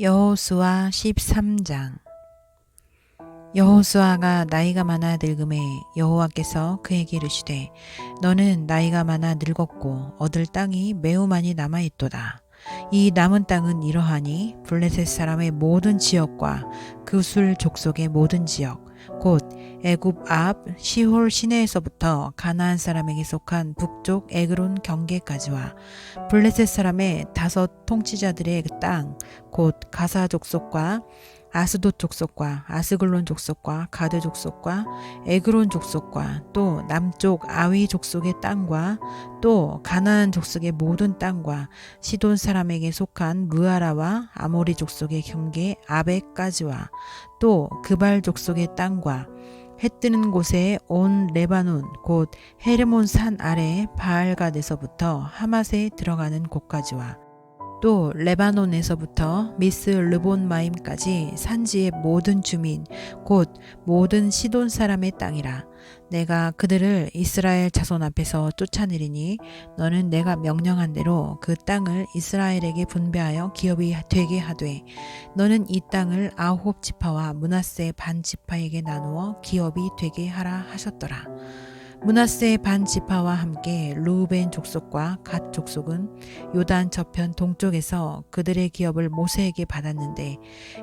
여호수아 13장 여호수아가 나이가 많아 늙음에 여호와께서 그에게 이르시되 너는 나이가 많아 늙었고 얻을 땅이 매우 많이 남아 있도다. 이 남은 땅은 이러하니 블레셋 사람의 모든 지역과 그술 족속의 모든 지역 곧 애굽 앞 시홀 시내에서부터 가나안 사람에게 속한 북쪽 에그론 경계까지와 블레셋 사람의 다섯 통치자들의 땅 곧 가사 족속과 아스도 족속과 아스글론 족속과 가드 족속과 에그론 족속과 또 남쪽 아위 족속의 땅과 또 가나안 족속의 모든 땅과 시돈 사람에게 속한 루아라와 아모리 족속의 경계 아베까지와 또 그발 족속의 땅과 해 뜨는 곳에 온 레바논 곧 헤르몬 산 아래 바알갓에서부터 하맛에 들어가는 곳까지와 또 레바논에서부터 미스 르본 마임까지 산지의 모든 주민 곧 모든 시돈 사람의 땅이라 내가 그들을 이스라엘 자손 앞에서 쫓아내리니 너는 내가 명령한 대로 그 땅을 이스라엘에게 분배하여 기업이 되게 하되 너는 이 땅을 아홉 지파와 문하세 반 지파에게 나누어 기업이 되게 하라 하셨더라. 문하세 반 지파와 함께 루벤 족속과 갓 족속은 요단 저편 동쪽에서 그들의 기업을 모세에게 받았는데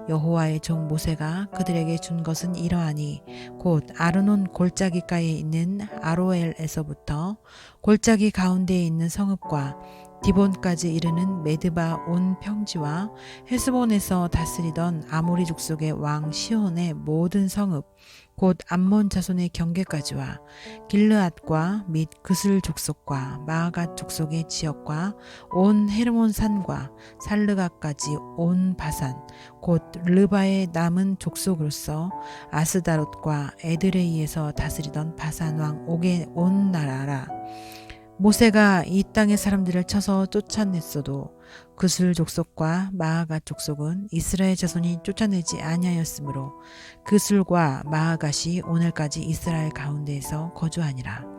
여호와의 종 모세가 그들에게 준 것은 이러하니 곧 아르논 골짜기가에 있는 아로엘에서부터 골짜기 가운데에 있는 성읍과 디본까지 이르는 메드바 온 평지와 헤스본에서 다스리던 아모리 족속의 왕 시온의 모든 성읍 곧 암몬 자손의 경계까지와 길르앗과 및 그슬 족속과 마아갓 족속의 지역과 온 헤르몬 산과 살르가까지 온 바산 곧 르바의 남은 족속으로서 아스다롯과 에드레이에서 다스리던 바산 왕 옥의 온 나라라 모세가 이 땅의 사람들을 쳐서 쫓아냈어도 그술 족속과 마아가 족속은 이스라엘 자손이 쫓아내지 아니하였으므로 그술과 마아갓이 오늘까지 이스라엘 가운데에서 거주하니라.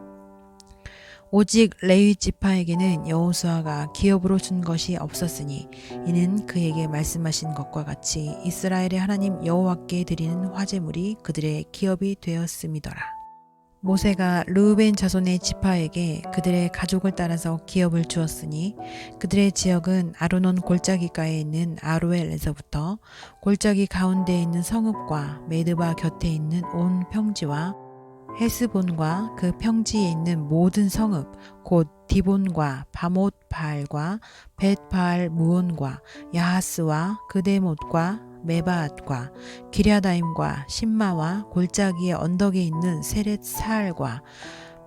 오직 레위 지파에게는 여호수아가 기업으로 준 것이 없었으니 이는 그에게 말씀하신 것과 같이 이스라엘의 하나님 여호와께 드리는 화제물이 그들의 기업이 되었음이더라. 모세가 르우벤 자손의 지파에게 그들의 가족을 따라서 기업을 주었으니 그들의 지역은 아르논 골짜기가에 있는 아로엘에서부터 골짜기 가운데에 있는 성읍과 메드바 곁에 있는 온 평지와 헤스본과 그 평지에 있는 모든 성읍 곧 디본과 바못 바알과 벳바알 무온과 야하스와 그데못과 메바앗과 기랴다임과 신마와 골짜기의 언덕에 있는 세렛 사알과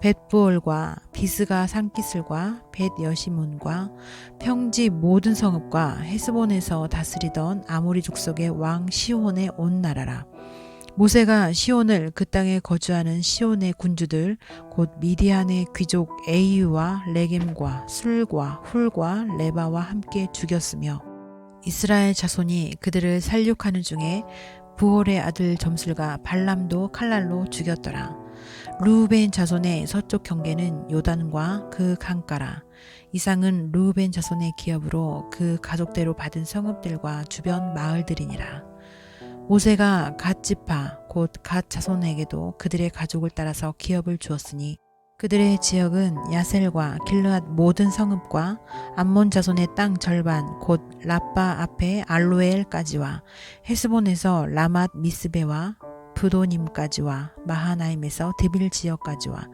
벳부올과 비스가 산기슬과 벳 여시몬과 평지 모든 성읍과 헤스본에서 다스리던 아모리 족속의 왕 시온의 온 나라라. 모세가 시온을 그 땅에 거주하는 시온의 군주들 곧 미디안의 귀족 에이유와 레겜과 술과 훌과 레바와 함께 죽였으며 이스라엘 자손이 그들을 살육하는 중에 부홀의 아들 점술과 발람도 칼날로 죽였더라. 루벤 자손의 서쪽 경계는 요단과 그 강가라. 이상은 루벤 자손의 기업으로 그 가족대로 받은 성읍들과 주변 마을들이니라. 모세가 갓 지파 곧 갓 자손에게도 그들의 가족을 따라서 기업을 주었으니 그들의 지역은 야셀과 길르앗 모든 성읍과 암몬 자손의 땅 절반 곧 라빠 앞에 알로엘까지와 헤스본에서 라맛 미스베와 부도님까지와 마하나임에서 드빌 지역까지와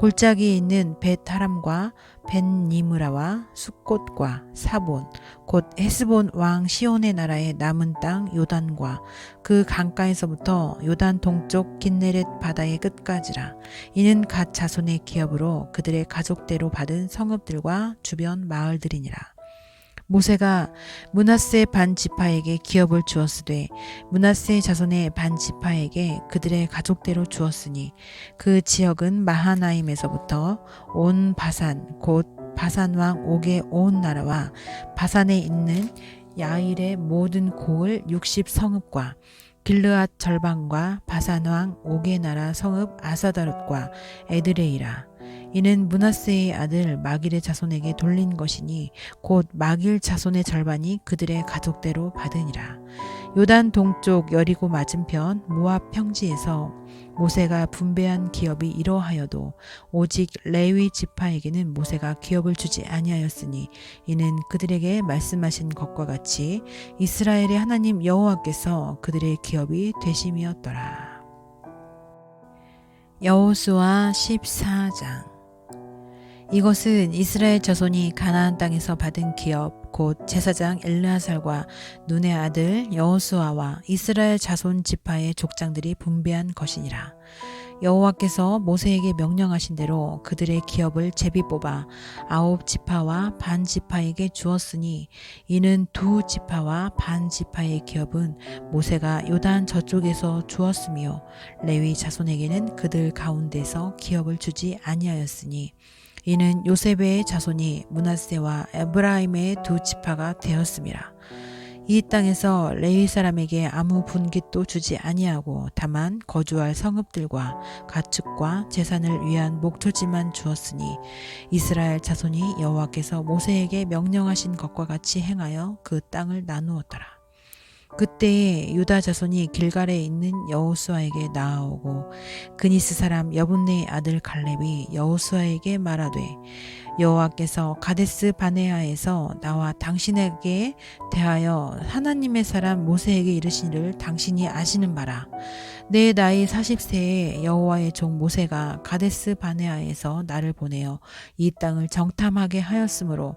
골짜기에 있는 벳하람과 벤니무라와 숫꽃과 사본 곧 헤스본 왕 시온의 나라의 남은 땅 요단과 그 강가에서부터 요단 동쪽 긴네렛 바다의 끝까지라. 이는 갓 자손의 기업으로 그들의 가족대로 받은 성읍들과 주변 마을들이니라 모세가 문하세 반 지파에게 기업을 주었으되 문하세 자손의 반 지파에게 그들의 가족대로 주었으니 그 지역은 마하나임에서부터 온 바산 곧 바산 왕 옥의 온 나라와 바산에 있는 야일의 모든 고을 60 성읍과 길르앗 절반과 바산 왕 옥의 나라 성읍 아사다롯과 에드레이라 이는 문하세의 아들 마길의 자손에게 돌린 것이니 곧 마길 자손의 절반이 그들의 가족대로 받으니라. 요단 동쪽 여리고 맞은편 모압 평지에서 모세가 분배한 기업이 이러하여도 오직 레위 지파에게는 모세가 기업을 주지 아니하였으니 이는 그들에게 말씀하신 것과 같이 이스라엘의 하나님 여호와께서 그들의 기업이 되심이었더라. 여호수아 14장 이것은 이스라엘 자손이 가나안 땅에서 받은 기업 곧 제사장 엘르하살과 눈의 아들 여호수아와 이스라엘 자손 지파의 족장들이 분배한 것이니라. 여호와께서 모세에게 명령하신 대로 그들의 기업을 제비 뽑아 아홉 지파와 반 지파에게 주었으니 이는 두 지파와 반 지파의 기업은 모세가 요단 저쪽에서 주었으며 레위 자손에게는 그들 가운데서 기업을 주지 아니하였으니 이는 요셉의 자손이 문하세와 에브라임의 두 지파가 되었습니다. 이 땅에서 레위 사람에게 아무 분깃도 주지 아니하고 다만 거주할 성읍들과 가축과 재산을 위한 목초지만 주었으니 이스라엘 자손이 여호와께서 모세에게 명령하신 것과 같이 행하여 그 땅을 나누었더라. 그때에 유다 자손이 길갈에 있는 여호수아에게 나아오고 그니스 사람 여분네의 아들 갈렙이 여호수아에게 말하되 여호와께서 가데스 바네아에서 나와 당신에게 대하여 하나님의 사람 모세에게 이르시기를 당신이 아시는 바라. 내 나이 40세에 여호와의 종 모세가 가데스 바네아에서 나를 보내어 이 땅을 정탐하게 하였으므로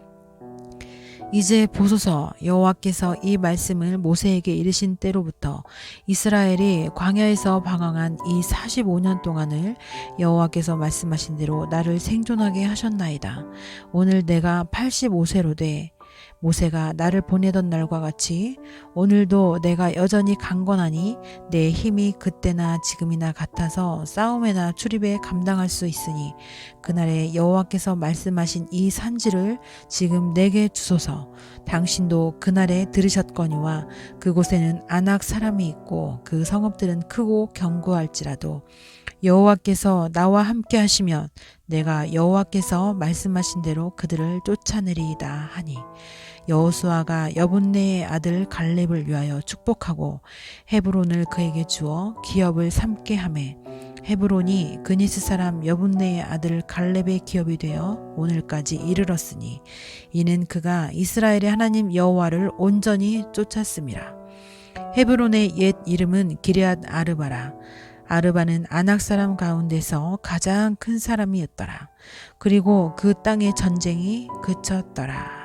이제 보소서 여호와께서 이 말씀을 모세에게 이르신 때로부터 이스라엘이 광야에서 방황한 이 45년 동안을 여호와께서 말씀하신 대로 나를 생존하게 하셨나이다. 오늘 내가 85세로 돼 모세가 나를 보내던 날과 같이 오늘도 내가 여전히 강건하니 내 힘이 그때나 지금이나 같아서 싸움에나 출입에 감당할 수 있으니 그날에 여호와께서 말씀하신 이 산지를 지금 내게 주소서. 당신도 그날에 들으셨거니와 그곳에는 안악 사람이 있고 그 성읍들은 크고 견고할지라도 여호와께서 나와 함께 하시면 내가 여호와께서 말씀하신 대로 그들을 쫓아내리이다 하니 여호수아가 여분네의 아들 갈렙을 위하여 축복하고 헤브론을 그에게 주어 기업을 삼게 하매 헤브론이 그니스 사람 여분네의 아들 갈렙의 기업이 되어 오늘까지 이르렀으니 이는 그가 이스라엘의 하나님 여호와를 온전히 쫓았습니다. 헤브론의 옛 이름은 기리앗 아르바라. 아르바는 아낙 사람 가운데서 가장 큰 사람이었더라. 그리고 그 땅의 전쟁이 그쳤더라.